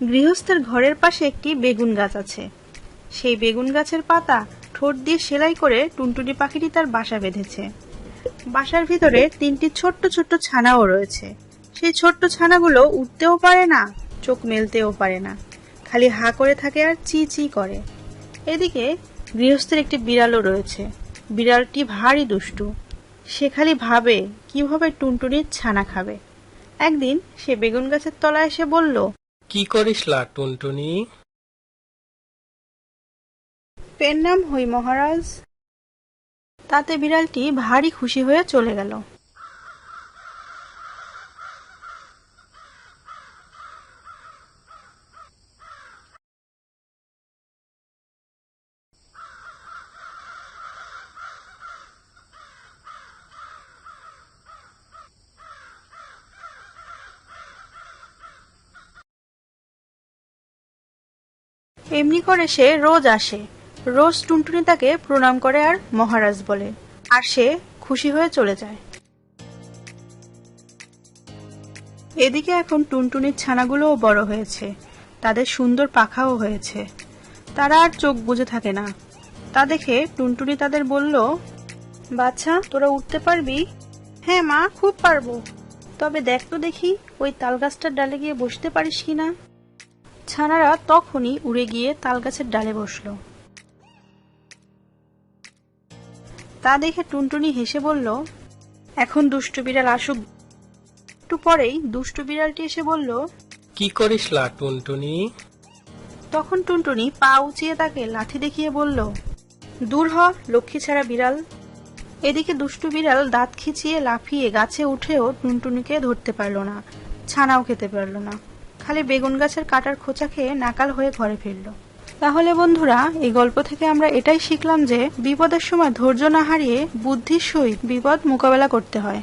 গৃহস্থের ঘরের পাশে একটি বেগুন গাছ আছে। সেই বেগুন গাছের পাতা ঠোঁট দিয়ে সেলাই করে টুনটুনি পাখিটি তার বাসা বেঁধেছে। বাসার ভিতরে তিনটি ছোট্ট ছোট্ট ছানাও রয়েছে। সেই ছোট্ট ছানাগুলো উঠতেও পারে না, চোখ মেলতেও পারে না। খালি হা করে থাকে আর চি চি করে। এদিকে গৃহস্থের একটি বিড়ালও রয়েছে। বিড়ালটি ভারী দুষ্টু। সে খালি ভাবে কীভাবে টুনটুনির ছানা খাবে। একদিন সে বেগুন গাছের তলায় এসে বলল কি করিস লা টুনটুনি? পেন নাম হই মহারাজ। তাতে বিড়ালটি ভারী খুশি হয়ে চলে গেল। এমনি করে সে রোজ আসে। রোজ টুনটুনি তাকে প্রণাম করে আর মহারাজ বলে। আর সে খুশি হয়ে চলে যায়। এদিকে এখন টুনটুনির ছানাগুলোও বড় হয়েছে। তাদের সুন্দর পাখাও হয়েছে। তারা আর চোখ বুজে থাকে না। তা দেখে টুনটুনি তাদের বলল বাচ্চা তোরা উঠতে পারবি? হ্যাঁ মা, খুব পারব। তবে দেখ তো দেখি, ওই তালগাছটার ডালে গিয়ে বসতে পারিস কিনা? ছানারা তখনই উড়ে গিয়ে তালগাছের ডালে বসল। তা দেখে টুনটুনি হেসে বলল এখন দুষ্টু বিড়াল আসুক। একটু পরেই দুষ্টু বিড়ালটি এসে বলল কি করিস লা টুনটুনি? তখন টুনটুনি পা উঁচিয়ে তাকে লাঠি দেখিয়ে বলল দূর হ লক্ষ্মী ছাড়া বিড়াল। এদিকে দুষ্টু বিড়াল দাঁত খিচিয়ে লাফিয়ে গাছে উঠেও টুনটুনিকে ধরতে পারল না ছানাও খেতে পারল না। খালি বেগুন গাছের কাটার খোঁচা খেয়ে নাকাল হয়ে ঘরে ফিরল। তাহলে বন্ধুরা, এই গল্প থেকে আমরা এটাই শিখলাম যে বিপদের সময় ধৈর্য না হারিয়ে বুদ্ধির সহিত বিপদ মোকাবেলা করতে হয়।